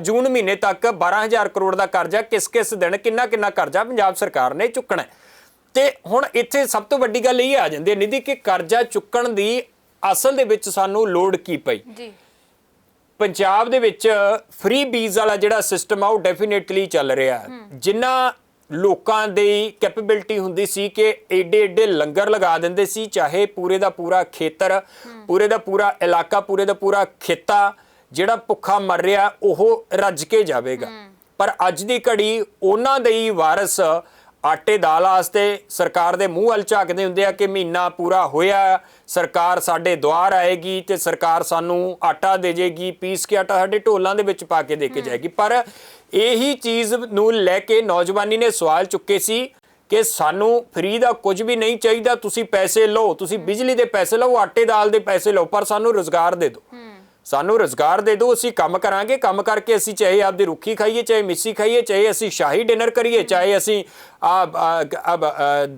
B: ਜੂਨ ਮਹੀਨੇ ਤੱਕ 12000 ਕਰੋੜ ਦਾ ਕਰਜ਼ਾ ਕਿਸ ਕਿਸ ਦਿਨ ਕਿੰਨਾ ਕਿੰਨਾ ਕਰਜ਼ਾ ਪੰਜਾਬ ਸਰਕਾਰ ਨੇ ਚੁੱਕਣਾ ਤੇ ਹੁਣ ਇੱਥੇ ਸਭ ਤੋਂ ਵੱਡੀ ਗੱਲ ਇਹ ਆ ਜਾਂਦੀ ਹੈ ਨਿਧੀ ਕਿ ਕਰਜ਼ਾ ਚੁੱਕਣ ਦੀ ਅਸਲ ਦੇ ਵਿੱਚ ਸਾਨੂੰ ਲੋੜ ਕੀ ਪਈ?
A: ਜੀ।
B: ਪੰਜਾਬ ਦੇ ਵਿੱਚ ਫ੍ਰੀ ਬੀਜ਼ ਵਾਲਾ ਜਿਹੜਾ ਸਿਸਟਮ ਆ ਉਹ ਡੈਫੀਨੇਟਲੀ ਚੱਲ ਰਿਹਾ ਜਿਨ੍ਹਾਂ ਲੋਕਾਂ ਦੀ ਕੈਪੇਬਿਲਿਟੀ ਹੁੰਦੀ ਸੀ ਕਿ ਏਡੇ ਏਡੇ ਲੰਗਰ ਲਗਾ ਦਿੰਦੇ ਸੀ ਚਾਹੇ ਪੂਰੇ ਦਾ ਪੂਰਾ ਖੇਤਰ ਪੂਰੇ ਦਾ ਪੂਰਾ ਇਲਾਕਾ ਪੂਰੇ ਦਾ ਪੂਰਾ ਖੇਤਾ ਜਿਹੜਾ ਭੁੱਖਾ ਮਰ ਰਿਹਾ ਉਹ ਰੱਜ ਕੇ ਜਾਵੇਗਾ। ਪਰ ਅੱਜ ਦੀ ਘੜੀ ਉਹਨਾਂ ਦੇ ਹੀ ਵਾਰਸ ਆਟੇ ਦਾਲ ਵਾਸਤੇ ਸਰਕਾਰ ਦੇ ਮੂੰਹ ਵੱਲ ਝਾਕਦੇ ਹੁੰਦੇ ਆ ਕਿ ਮਹੀਨਾ ਪੂਰਾ ਹੋਇਆ ਸਰਕਾਰ ਸਾਡੇ ਦੁਆਰ ਆਏਗੀ ਤੇ ਸਰਕਾਰ ਸਾਨੂੰ ਆਟਾ ਦੇ ਜੇਗੀ ਪੀਸ ਕੇ ਆਟਾ ਸਾਡੇ ਢੋਲਾਂ ਦੇ ਵਿੱਚ ਪਾ ਕੇ ਦੇ ਕੇ ਜਾਏਗੀ। ਪਰ ਇਹੀ ਚੀਜ਼ ਨੂੰ ਲੈ ਕੇ ਨੌਜਵਾਨੀ ਨੇ ਸਵਾਲ ਚੁੱਕੇ ਸੀ ਕਿ ਸਾਨੂੰ ਫ੍ਰੀ ਦਾ ਕੁਝ ਵੀ ਨਹੀਂ ਚਾਹੀਦਾ ਤੁਸੀਂ ਪੈਸੇ ਲਓ ਤੁਸੀਂ ਬਿਜਲੀ ਦੇ ਪੈਸੇ ਲਓ ਆਟੇ ਦਾਲ ਦੇ ਪੈਸੇ ਲਓ ਪਰ ਸਾਨੂੰ ਰੋਜ਼ਗਾਰ ਦੇ ਦਿਓ। ਸਾਨੂੰ ਰੋਜ਼ਗਾਰ ਦੇ ਦਿਓ, ਅਸੀਂ ਕੰਮ ਕਰਾਂਗੇ, ਕੰਮ ਕਰਕੇ ਅਸੀਂ ਚਾਹੇ ਆਪਦੀ ਰੁੱਖੀ ਖਾਈਏ, ਚਾਹੇ ਮਿੱਸੀ ਖਾਈਏ, ਚਾਹੇ ਅਸੀਂ ਸ਼ਾਹੀ ਡਿਨਰ ਕਰੀਏ, ਚਾਹੇ ਅਸੀਂ ਆ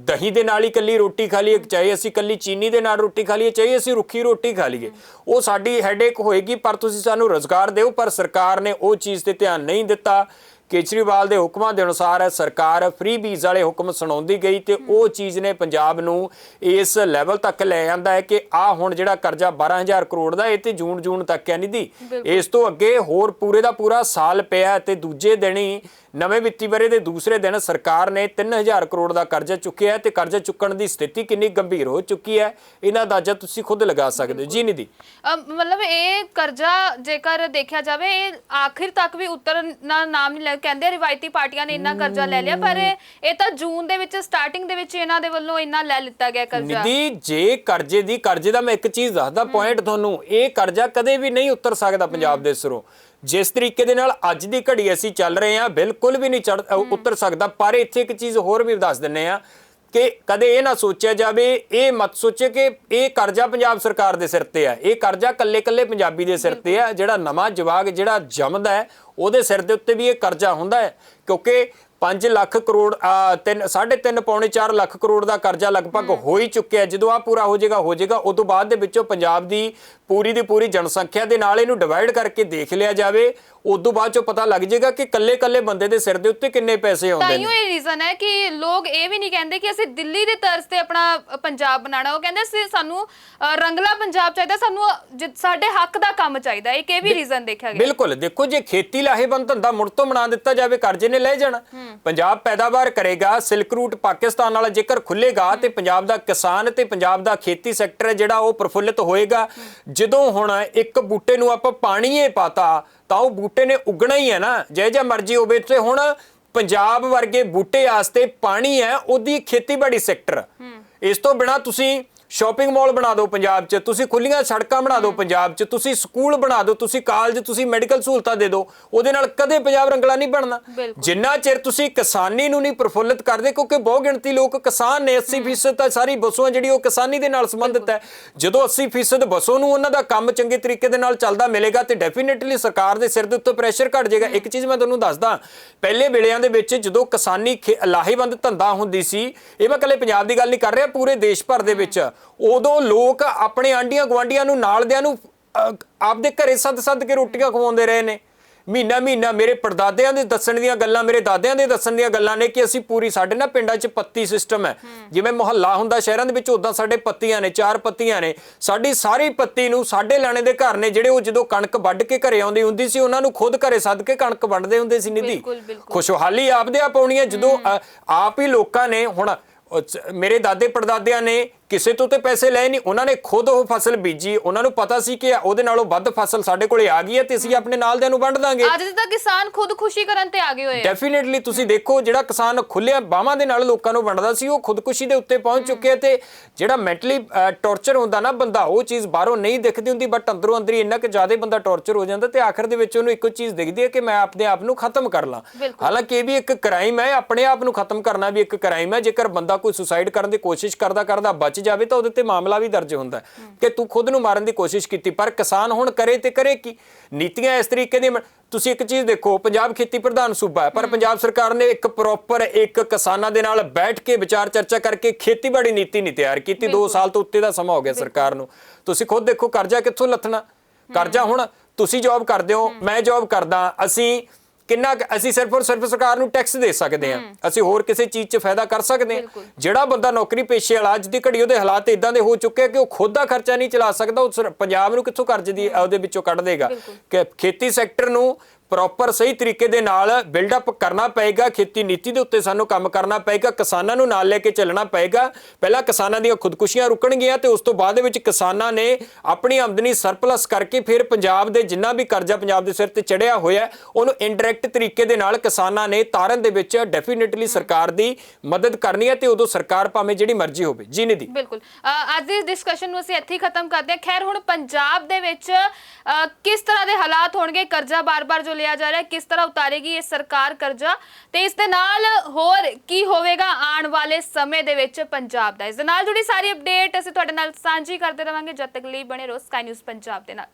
B: ਦਹੀਂ ਦੇ ਨਾਲ ਹੀ ਕੱਲੀ ਰੋਟੀ ਖਾ ਲਈਏ, ਚਾਹੇ ਅਸੀਂ ਕੱਲੀ ਚੀਨੀ ਦੇ ਨਾਲ ਰੋਟੀ ਖਾ ਲਈਏ, ਚਾਹੇ ਅਸੀਂ ਰੁੱਖੀ ਰੋਟੀ ਖਾ ਲਈਏ। ਉਹ ਸਾਡੀ ਹੈਡੇਕ ਹੋਏਗੀ, ਪਰ ਤੁਸੀਂ ਸਾਨੂੰ ਰੋਜ਼ਗਾਰ ਦਿਓ, ਪਰ ਸਰਕਾਰ ਨੇ ਉਹ ਚੀਜ਼ ਤੇ ਧਿਆਨ ਨਹੀਂ ਦਿੱਤਾ। ਕੇਜਰੀਵਾਲ ਦੇ ਹੁਕਮਾਂ ਦੇ ਅਨੁਸਾਰ ਸਰਕਾਰ ਫ੍ਰੀ ਬੀਜ਼ ਵਾਲੇ ਹੁਕਮ ਸੁਣਾਉਂਦੀ ਗਈ ਤੇ ਉਹ ਚੀਜ਼ ਨੇ ਪੰਜਾਬ ਨੂੰ ਇਸ ਲੈਵਲ ਤੱਕ ਲੈ ਜਾਂਦਾ ਹੈ ਕਿ ਆ ਹੁਣ ਜਿਹੜਾ ਕਰਜ਼ਾ 12000 ਕਰੋੜ ਦਾ ਇਹ ਤੇ ਜੂਨ ਜੂਨ ਤੱਕ ਹੈ ਨਿਧੀ ਇਸ ਤੋਂ ਅੱਗੇ ਹੋਰ ਪੂਰੇ ਦਾ ਪੂਰਾ ਸਾਲ ਪਿਆ ਤੇ ਦੂਜੇ ਦਿਨ ਹੀ ਨਵੇਂ ਵਿੱਤੀ ਵਰੇ ਦੇ ਦੂਸਰੇ ਦਿਨ ਸਰਕਾਰ ਨੇ 3000 ਕਰੋੜ ਦਾ ਕਰਜ਼ਾ ਚੁੱਕਿਆ ਹੈ ਤੇ ਕਰਜ਼ਾ ਚੁੱਕਣ ਦੀ ਸਥਿਤੀ ਕਿੰਨੀ ਗੰਭੀਰ ਹੋ ਚੁੱਕੀ ਹੈ ਇਹਨਾਂ ਦਾ ਅੰਦਾਜ਼ਾ ਤੁਸੀਂ ਖੁਦ ਲਗਾ ਸਕਦੇ ਹੋ। ਜੀ ਨਿਧੀ।
A: ਮਤਲਬ ਇਹ ਕਰਜ਼ਾ ਜੇਕਰ ਦੇਖਿਆ ਜਾਵੇ ਇਹ ਆਖਿਰ ਤੱਕ ਵੀ ਉਤਰਨ ਨਾਮ ਨਹੀਂ ਲੈ ਕਹਿੰਦੇ ਰਿਵਾਇਤੀ ਪਾਰਟੀਆਂ ਨੇ ਇੰਨਾ ਕਰਜ਼ਾ ਲੈ ਲਿਆ ਪਰ ਇਹ ਤਾਂ ਜੂਨ ਦੇ ਵਿੱਚ ਸਟਾਰਟਿੰਗ ਦੇ ਵਿੱਚ ਇਹਨਾਂ ਦੇ ਵੱਲੋਂ ਇੰਨਾ ਲੈ ਲਿੱਤਾ ਗਿਆ ਕਰਜ਼ਾ।
B: ਨਿਧੀ ਜੇ ਕਰਜ਼ੇ ਦੀ ਕਰਜ਼ੇ ਦਾ ਮੈਂ ਇੱਕ ਚੀਜ਼ ਦੱਸਦਾ ਪੁਆਇੰਟ ਤੁਹਾਨੂੰ ਇਹ ਕਰਜ਼ਾ ਕਦੇ ਵੀ ਨਹੀਂ ਉਤਰ ਸਕਦਾ ਪੰਜਾਬ ਦੇ ਸਿਰੋਂ। ਜਿਸ ਤਰੀਕੇ ਦੇ ਨਾਲ ਅੱਜ ਦੀ ਘੜੀ ਅਸੀਂ ਚੱਲ ਰਹੇ ਹਾਂ ਬਿਲਕੁਲ ਵੀ ਨਹੀਂ ਅ, ਉਤਰ ਸਕਦਾ ਪਰ ਇੱਥੇ ਇੱਕ ਚੀਜ਼ ਹੋਰ ਵੀ ਦੱਸ ਦਿੰਨੇ ਆ ਕਿ ਕਦੇ ਇਹ ਨਾ ਸੋਚਿਆ ਜਾਵੇ ਇਹ ਮਤ ਸੋਚੇ ਕਿ ਇਹ ਕਰਜ਼ਾ ਪੰਜਾਬ ਸਰਕਾਰ ਦੇ ਸਿਰ ਤੇ ਹੈ। ਇਹ ਕਰਜ਼ਾ ਕੱਲੇ-ਕੱਲੇ ਪੰਜਾਬੀ ਦੇ ਸਿਰ ਤੇ ਹੈ ਜਿਹੜਾ ਨਵਾਂ ਜਵਾਗ ਜਿਹੜਾ ਜੰਮਦਾ ਹੈ ਉਹਦੇ ਸਿਰ ਦੇ ਉੱਤੇ ਵੀ ਇਹ ਕਰਜ਼ਾ ਹੁੰਦਾ ਹੈ ਕਿਉਂਕਿ 5 ਲੱਖ ਕਰੋੜ ਆ, ਤਿੰਨ 3.5 ਪੌਣੇ 4 ਲੱਖ ਕਰੋੜ ਦਾ ਕਰਜ਼ਾ ਲਗਭਗ ਹੋ। ਹੀ ਚੁੱਕਿਆ। ਜਦੋਂ ਆ ਪੂਰਾ ਹੋ ਜਾਏਗਾ ਹੋ ਜਾਏਗਾ ਉਸ ਤੋਂ ਬਾਅਦ ਦੇ ਵਿੱਚੋਂ ਪੰਜਾਬ ਦੀ ਪੂਰੀ ਦੀ ਪੂਰੀ ਜਨਸੰਖਿਆ ਦੇ ਨਾਲ ਇਹਨੂੰ ਡਿਵਾਈਡ ਕਰਕੇ ਦੇਖ ਲਿਆ ਜਾਵੇ ਉਸ ਤੋਂ ਬਾਅਦ ਚੋਂ ਪਤਾ ਲੱਗ ਜਾਏਗਾ ਕਿ ਕੱਲੇ-ਕੱਲੇ ਬੰਦੇ ਦੇ ਸਿਰ ਦੇ ਉੱਤੇ ਕਿੰਨੇ ਪੈਸੇ ਆਉਂਦੇ ਨੇ।
A: ਇਹ ਰੀਜ਼ਨ ਹੈ ਕਿ ਲੋਕ ਇਹ ਵੀ ਨਹੀਂ ਕਹਿੰਦੇ ਕਿ ਅਸੀਂ ਦਿੱਲੀ ਦੇ ਤਰਜ਼ ਤੇ ਆਪਣਾ ਪੰਜਾਬ ਬਣਾਉਣਾ। ਉਹ ਕਹਿੰਦੇ ਸੀ ਸਾਨੂੰ ਰੰਗਲਾ ਪੰਜਾਬ ਚਾਹੀਦਾ ਸਾਨੂੰ ਸਾਡੇ ਹੱਕ ਦਾ ਕੰਮ ਚਾਹੀਦਾ। ਇਹ ਵੀ ਰੀਜ਼ਨ ਦੇਖਿਆ ਗਿਆ।
B: ਬਿਲਕੁਲ। ਦੇਖੋ ਜੇ ਖੇਤੀ ਲਾਹੇਵੰਦ ਧੰਦਾ ਮੁੜ ਤੋਂ ਬਣਾ ਦਿੱਤਾ ਜਾਵੇ ਕਰਜ਼ੇ ਨੇ ਲੈ ਜਾਣਾ। ਪੰਜਾਬ ਪੈਦਾਵਾਰ ਕਰੇਗਾ ਸਿਲਕ ਰੂਟ ਪਾਕਿਸਤਾਨ ਵਾਲਾ ਜੇਕਰ ਖੁੱਲੇਗਾ ਤੇ ਪੰਜਾਬ ਦਾ ਕਿਸਾਨ ਤੇ ਪੰਜਾਬ ਦਾ ਖੇਤੀ ਸੈਕਟਰ ਹੈ ਜਿਹੜਾ ਉਹ ਪ੍ਰਫੁੱਲਿਤ ਹੋਏਗਾ। ਜਦੋਂ ਹੁਣ ਇੱਕ ਬੂਟੇ ਨੂੰ ਆਪਾਂ ਪਾਣੀ ਹੀ ਪਾਤਾ ਤਾਂ ਉਹ ਬੂਟੇ ਨੇ ਉਗਣਾ ਹੀ ਹੈ ਨਾ। ਜੇ ਜੇ ਮਰਜ਼ੀ ਹੋਵੇ ਤੇ ਹੁਣ ਪੰਜਾਬ ਵਰਗੇ ਬੂਟੇ ਵਾਸਤੇ ਪਾਣੀ ਹੈ ਉਹਦੀ ਖੇਤੀਬਾੜੀ ਸੈਕਟਰ। ਇਸ ਤੋਂ ਬਿਨਾ ਤੁਸੀਂ ਸ਼ਾਪਿੰਗ ਮਾਲ ਬਣਾ ਦਿਓ ਪੰਜਾਬ 'ਚ ਤੁਸੀਂ ਖੁੱਲੀਆਂ ਸੜਕਾਂ ਬਣਾ ਦਿਓ ਪੰਜਾਬ 'ਚ ਤੁਸੀਂ ਸਕੂਲ ਬਣਾ ਦਿਓ ਤੁਸੀਂ ਕਾਲਜ ਤੁਸੀਂ ਮੈਡੀਕਲ ਸਹੂਲਤਾਂ ਦੇ ਦਿਓ ਉਹਦੇ ਨਾਲ ਕਦੇ ਪੰਜਾਬ ਰੰਗਲਾ ਨਹੀਂ ਬਣਨਾ। ਜਿੰਨਾ ਚਿਰ ਤੁਸੀਂ ਕਿਸਾਨੀ ਨੂੰ ਨਹੀਂ ਪ੍ਰਫੁੱਲਤ ਕਰਦੇ ਕਿਉਂਕਿ ਬਹੁ ਗਿਣਤੀ ਲੋਕ ਕਿਸਾਨ ਨੇ 80% ਤਾਂ ਸਾਰੀ ਬਸੋਂ ਜਿਹੜੀ ਉਹ ਕਿਸਾਨੀ ਦੇ ਨਾਲ ਸੰਬੰਧਿਤ ਹੈ। ਜਦੋਂ 80% ਬਸੋਂ ਨੂੰ ਉਹਨਾਂ ਦਾ ਕੰਮ ਚੰਗੇ ਤਰੀਕੇ ਦੇ ਨਾਲ ਚੱਲਦਾ ਮਿਲੇਗਾ ਤੇ ਡੈਫੀਨਿਟਲੀ ਸਰਕਾਰ ਦੇ ਸਿਰ ਦੇ ਉੱਤੇ ਪ੍ਰੈਸ਼ਰ ਘਟ ਜਾਏਗਾ। ਇੱਕ ਚੀਜ਼ ਮੈਂ ਤੁਹਾਨੂੰ ਦੱਸਦਾ ਪਹਿਲੇ ਵੇਲਿਆਂ ਦੇ ਵਿੱਚ ਜਦੋਂ ਕਿਸਾਨੀ ਲਾਹੇਵੰਦ ਧੰਦਾ ਹੁੰਦੀ ਸੀ ਇਹ ਮੈਂ ਕੱਲੇ ਪੰਜਾਬ ਦੀ ਗੱਲ ਨਹੀਂ ਕਰ ਰਿਹਾ ਪੂਰੇ ਦੇਸ਼ ਭਰ ਦੇ ਵਿੱਚ। ਉਦੋਂ ਲੋਕ ਆਪਣੇ ਆਂਡੀਆਂ ਗਵਾਂਡੀਆਂ ਨੂੰ ਨਾਲਦਿਆਂ ਨੂੰ ਆਪਦੇ ਘਰੇ ਸੱਦ ਸੱਦ ਕੇ ਰੋਟੀਆਂ ਖਵਾਉਂਦੇ ਰਹੇ ਨੇ। ਮਹੀਨਾ ਮਹੀਨਾ ਮੇਰੇ ਪੜਦਾਦਿਆਂ ਦੇ ਦੱਸਣ ਦੀਆਂ ਗੱਲਾਂ ਮੇਰੇ ਦਾਦਿਆਂ ਦੇ ਦੱਸਣ ਦੀਆਂ ਗੱਲਾਂ ਨੇ ਕਿ ਅਸੀਂ ਪੂਰੀ ਸਾਡੇ ਨਾ ਪਿੰਡਾਂ 'ਚ ਪੱਤੀ ਸਿਸਟਮ ਹੈ। ਜਿਵੇਂ ਮੁਹੱਲਾ ਹੁੰਦਾ ਸ਼ਹਿਰਾਂ ਦੇ ਵਿੱਚ ਉਦਾਂ ਸਾਡੇ ਪੱਤੀਆਂ ਨੇ ਚਾਰ ਪੱਤੀਆਂ ਨੇ। ਸਾਡੀ ਸਾਰੀ ਪੱਤੀ ਨੂੰ ਸਾਡੇ ਲਾਣੇ ਦੇ ਘਰ ਨੇ ਜਿਹੜੇ ਉਹ ਜਦੋਂ ਕਣਕ ਵੱਢ ਕੇ ਘਰੇ ਆਉਂਦੀ ਹੁੰਦੀ ਸੀ ਉਹਨਾਂ ਨੂੰ ਖੁਦ ਘਰੇ ਸੱਦ ਕੇ ਕਣਕ ਵੰਡਦੇ ਹੁੰਦੇ ਸੀ ਨਿਧੀ। ਖੁਸ਼ਹਾਲੀ ਆਪਦੇ ਆਪ ਆਉਣੀ ਹੈ। ਜਦੋਂ ਆਪ ਹੀ ਲੋਕਾਂ ਨੇ ਹੁਣ ਮੇਰੇ ਦਾਦੇ ਪੜਦਾਦਿਆਂ ਨੇ ਕਿਸੇ ਤੋਂ ਤੇ ਪੈਸੇ ਲਏ ਨਹੀਂ ਉਹਨਾਂ ਨੇ ਖੁਦ ਉਹ ਫਸਲ ਬੀਜੀ। ਉਹਨਾਂ ਨੂੰ ਪਤਾ ਸੀ ਕਿ ਉਹਦੇ ਨਾਲੋਂ ਵੱਧ ਫਸਲ ਸਾਡੇ ਕੋਲੇ ਆ ਗਈ ਹੈ ਤੇ ਅਸੀਂ ਆਪਣੇ ਨਾਲ ਦਿਆਂ ਨੂੰ ਵੰਡ ਦਾਂਗੇ।
A: ਅੱਜ ਤਾਂ ਕਿਸਾਨ ਖੁਦ ਖੁਸ਼ੀ ਕਰਨ ਤੇ ਆ ਗਏ ਹੋਏ ਆ।
B: ਡੈਫੀਨਿਟਲੀ ਤੁਸੀਂ ਦੇਖੋ ਜਿਹੜਾ ਕਿਸਾਨ ਖੁੱਲਿਆ ਬਾਹਾਂ ਦੇ ਨਾਲ ਲੋਕਾਂ ਨੂੰ ਵੰਡਦਾ ਸੀ ਉਹ ਖੁਦਕੁਸ਼ੀ ਦੇ ਉੱਤੇ ਪਹੁੰਚ ਚੁੱਕਿਆ ਤੇ ਜਿਹੜਾ ਮੈਂਟਲੀ ਟੌਰਚਰ ਹੁੰਦਾ ਨਾ ਬੰਦਾ ਉਹ ਚੀਜ਼ ਬਾਹਰੋਂ ਨਹੀਂ ਦਿਖਦੀ ਹੁੰਦੀ ਬਟ ਅੰਦਰੋਂ ਅੰਦਰ ਹੀ ਇੰਨਾ ਕਿ ਜ਼ਿਆਦਾ ਬੰਦਾ ਟੌਰਚਰ ਹੋ ਜਾਂਦਾ ਤੇ ਆਖਰ ਦੇ ਵਿੱਚ ਉਹਨੂੰ ਇੱਕੋ ਚੀਜ਼ ਦਿਖਦੀ ਹੈ ਕਿ ਮੈਂ ਆਪਣੇ ਆਪ ਨੂੰ ਖਤਮ ਕਰ ਲਾਂ। ਹਾਲਾਂਕਿ ਇਹ ਵੀ ਇੱਕ ਕ੍ਰਾਈਮ ਹੈ ਆਪਣੇ ਆਪ ਨੂੰ ਖਤਮ ਕਰਨਾ ਵੀ ਇੱਕ ਕ੍ਰਾਈਮ ਹੈ ਜੇਕਰ ਬੰਦਾ ਕੋਈ ਸੁਸਾਈਡ ਕਰਨ ਦੀ ਕੋਸ਼ਿਸ਼ ਕਰਦਾ ਕਰਦਾ ਬਚ ਜਾਵੇ ਤਾਂ ਉਹਦੇ ਤੇ ਮਾਮਲਾ ਵੀ ਦਰਜ ਹੁੰਦਾ ਕਿ ਤੂੰ ਖੁਦ ਨੂੰ ਮਾਰਨ ਦੀ ਕੋਸ਼ਿਸ਼ ਕੀਤੀ ਪਰ ਕਿਸਾਨ ਹੁਣ ਕਰੇ ਤੇ ਕਰੇ ਕੀ? ਨੀਤੀਆਂ ਇਸ ਤਰੀਕੇ ਬਣ- ਤੁਸੀਂ ਇੱਕ ਚੀਜ਼ ਦੇਖੋ ਪੰਜਾਬ ਖੇਤੀ ਪ੍ਰਧਾਨ ਸੂਬਾ ਹੈ ਪਰ ਪੰਜਾਬ ਸਰਕਾਰ ਨੇ ਇੱਕ ਪ੍ਰੋਪਰ ਇੱਕ ਕਿਸਾਨਾਂ ਦੇ ਨਾਲ ਬੈਠ ਕੇ ਵਿਚਾਰ ਚਰਚਾ ਕਰਕੇ ਖੇਤੀਬਾੜੀ ਨੀਤੀ ਨਹੀਂ ਤਿਆਰ ਕੀਤੀ। 2 ਸਾਲ ਤੋਂ ਉੱਤੇ ਦਾ ਸਮਾਂ ਹੋ ਗਿਆ ਸਰਕਾਰ ਨੂੰ। ਤੁਸੀਂ ਖੁਦ ਦੇਖੋ ਕਰਜ਼ਾ ਕਿੱਥੋਂ ਲੱਥਣਾ? ਕਰਜ਼ਾ ਹੁਣ ਤੁਸੀਂ ਜੌਬ ਕਰਦੇ ਹੋ ਮੈਂ ਜੌਬ ਕਰਦਾ ਅਸੀਂ ਕਿੰਨਾ ਕੁ- ਅਸੀਂ ਸਿਰਫ ਔਰ ਸਿਰਫ ਸਰਕਾਰ ਨੂੰ ਟੈਕਸ ਦੇ ਸਕਦੇ ਹਾਂ। ਅਸੀਂ ਹੋਰ ਕਿਸੇ ਚੀਜ਼ 'ਚ ਫਾਇਦਾ ਕਰ ਸਕਦੇ ਹਾਂ।
A: ਬਿਲਕੁਲ।
B: ਜਿਹੜਾ ਬੰਦਾ ਨੌਕਰੀ ਪੇਸ਼ੇ ਵਾਲਾ ਅੱਜ ਦੀ ਘੜੀ ਉਹਦੇ ਹਾਲਾਤ ਇਦਾਂ ਦੇ ਹੋ ਚੁੱਕੇ ਆ ਕਿ ਉਹ ਖੁਦ ਦਾ ਖਰਚਾ ਨਹੀਂ ਚਲਾ ਸਕਦਾ ਉਹ ਪੰਜਾਬ ਨੂੰ ਕਿੱਥੋਂ ਕਰਜ਼ ਦੀ ਉਹਦੇ ਵਿੱਚੋਂ ਕੱਢ ਦੇਗਾ। ਕਿ ਖੇਤੀ ਸੈਕਟਰ ਨੂੰ ਪ੍ਰੋਪਰ ਸਹੀ ਤਰੀਕੇ ਦੇ ਨਾਲ ਬਿਲਡ ਅਪ ਕਰਨਾ ਪਏਗਾ ਖੇਤੀ ਨੀਤੀ ਦੇ ਉੱਤੇ ਸਾਨੂੰ ਕੰਮ ਕਰਨਾ ਪਏਗਾ ਕਿਸਾਨਾਂ ਨੂੰ ਨਾਲ ਲੈ ਕੇ ਚੱਲਣਾ ਪਏਗਾ। ਪਹਿਲਾਂ ਕਿਸਾਨਾਂ ਦੀਆਂ ਖੁਦਕੁਸ਼ੀਆਂ ਰੁਕਣਗੀਆਂ ਤੇ ਉਸ ਤੋਂ ਬਾਅਦ ਦੇ ਵਿੱਚ ਕਿਸਾਨਾਂ ਨੇ ਆਪਣੀ ਆਮਦਨੀ ਸਰਪਲਸ ਕਰਕੇ ਫਿਰ ਪੰਜਾਬ ਦੇ ਜਿੰਨਾ ਵੀ ਕਰਜ਼ਾ ਪੰਜਾਬ ਦੇ ਸਿਰ ਤੇ ਚੜਿਆ ਹੋਇਆ ਉਹਨੂੰ ਇਨਡਾਇਰੈਕਟ ਤਰੀਕੇ ਦੇ ਨਾਲ ਕਿਸਾਨਾਂ ਨੇ ਤਾਰਨ ਦੇ ਵਿੱਚ ਡੈਫੀਨਿਟਲੀ ਸਰਕਾਰ ਦੀ ਮਦਦ ਕਰਨੀ ਹੈ ਤੇ ਉਦੋਂ ਸਰਕਾਰ ਭਾਵੇਂ ਜਿਹੜੀ ਮਰਜ਼ੀ ਹੋਵੇ। ਜੀ ਨਿਧੀ।
A: ਬਿਲਕੁਲ। ਅ, ਅੱਜ ਦੀ ਡਿਸਕਸ਼ਨ ਨੂੰ ਅਸੀਂ ਇੱਥੇ ਹੀ ਖਤਮ ਕਰਦੇ ਹਾਂ। ਖੈਰ ਹੁਣ ਪੰਜਾਬ ਦੇ ਵਿੱਚ ਕਿਸ ਤਰ੍ਹਾਂ ਦੇ ਹਾਲਾਤ ਹੋਣਗੇ? ਕਰਜ਼ਾ ਬਾਰ-ਬਾਰ ਜੋ ਲਿਆ ਜਾ ਰਿਹਾ ਕਿਸ ਤਰ੍ਹਾਂ ਉਤਾਰੇਗੀ ਇਹ ਸਰਕਾਰ ਕਰਜ਼ਾ? ਤੇ ਇਸ ਦੇ ਨਾਲ ਹੋਰ ਕੀ ਹੋਵੇਗਾ ਆਉਣ ਵਾਲੇ ਸਮੇਂ ਦੇ ਵਿੱਚ ਪੰਜਾਬ ਦਾ? ਇਸ ਦੇ ਨਾਲ ਜੁੜੀ ਸਾਰੀ ਅਪਡੇਟ ਅਸੀਂ ਤੁਹਾਡੇ ਨਾਲ ਸਾਂਝੀ ਕਰਦੇ ਰਵਾਂਗੇ। ਜਦ ਤੱਕ ਲਈ ਬਣੇ ਰਹੋ ਸਕਾਈ ਨਿਊਜ਼ ਪੰਜਾਬ ਦੇ ਨਾਲ।